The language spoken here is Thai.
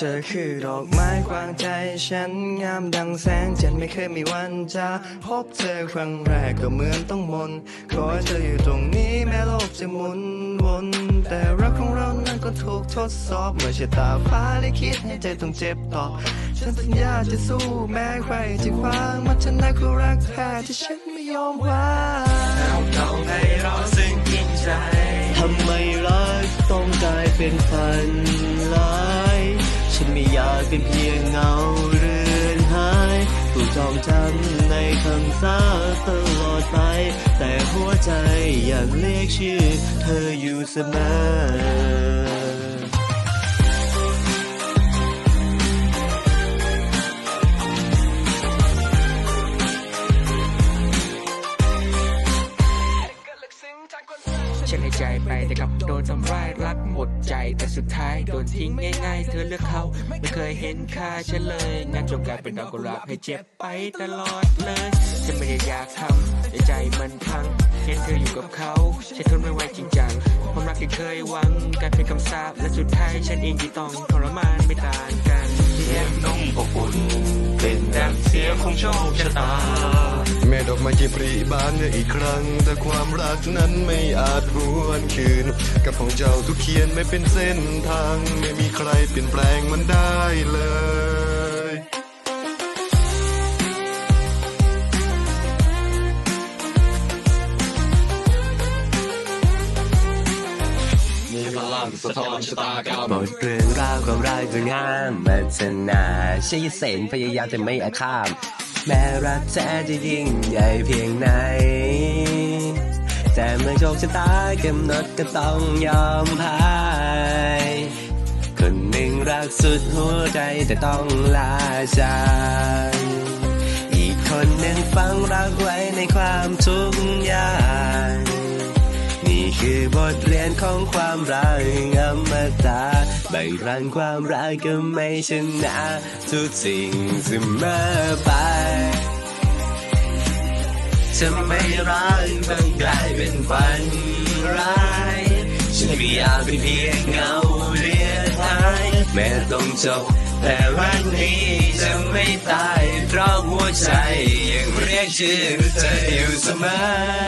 เธอคือดอกไม้กวางใจฉันงามดังแสงจันไม่เคยมีวันจะพบเธอครั้งแรกก็เหมือนต้องมนขอให้เธออยู่ตรงนี้แม้โลกจะหมุนวนแต่เรา็ถูกทดสอบเมื่อชะตาฟ้าลิขิตให้ใจต้องเจ็บต่อ ฉันสัญญาจะสู้แม้ใครจะขวางมันฉันนั้นคือรักแท้ที่ฉันไม่ยอมวางเอาเก่าให้เราซึ่งกินใจทำไมรักต้องกลายเป็นฝันร้ายฉันไม่อยากเป็นเพียงเงาเรือนหายถูกจองจำในคำสาตลอดไป แต่หัวใจยังเรียกชื่อ เธออยู่เสมอ ฉันให้ใจไปแต่กลับโดนทำร้ายรักหมดใจ แต่สุดท้ายโดนทิ้งง่ายๆ เธอเลือกเขาไม่เคยเห็นค่าฉันเลยงั้นจงกลายเป็นดอกกุหลาบให้เจ็บไปตลอดเลยฉันไม่ได้อยากทำแต่ใจมันพังเห็นเธออยู่กับเขาฉันทนไม่ไหวจริงจังความรักที่เคยหวังกลายเป็นคำสาปและสุดท้ายฉันเองที่ต้องทรมานไม่ต่างกันเสียงนมอบอุ่นเป็นดังเสียงของโชคชะตา แม่ดอกไม้ที่ปรีบานเนี่ยอีกครั้ง แต่ความรักนั้นไม่อาจหวนคืน กับของเจ้าทุกเขียนไม่เป็นเส้นทาง ไม่มีใครเปลี่ยนแปลงมันได้เลยหมดเรื่องราวของเราจะงามมัชนาใช่เสนพยายามจะไม่อาฆาต แม้รักแท้จะยิ่งใหญ่เพียงไหน แต่เมื่อโชคชะตากำหนดก็ต้องยอมพ่ายคนหนึ่งรักสุดหัวใจแต่ต้องลาจากอีกคนหนึ่งฟังรักไว้ในความทุกข์ยากนี่คือบทเรียนของความรักอมตะ ใบรันความรักก็ไม่ชนะทุกสิ่งเสมอไปจะไม่รักต้องกลายเป็นฝันร้ายฉันไม่อยากเป็นเพียงเงาเรียนหายแม้ต้องจบแต่รักนี้จะไม่ตายเพราะหัวใจยังเรียกชื่อเธออยู่เสมอ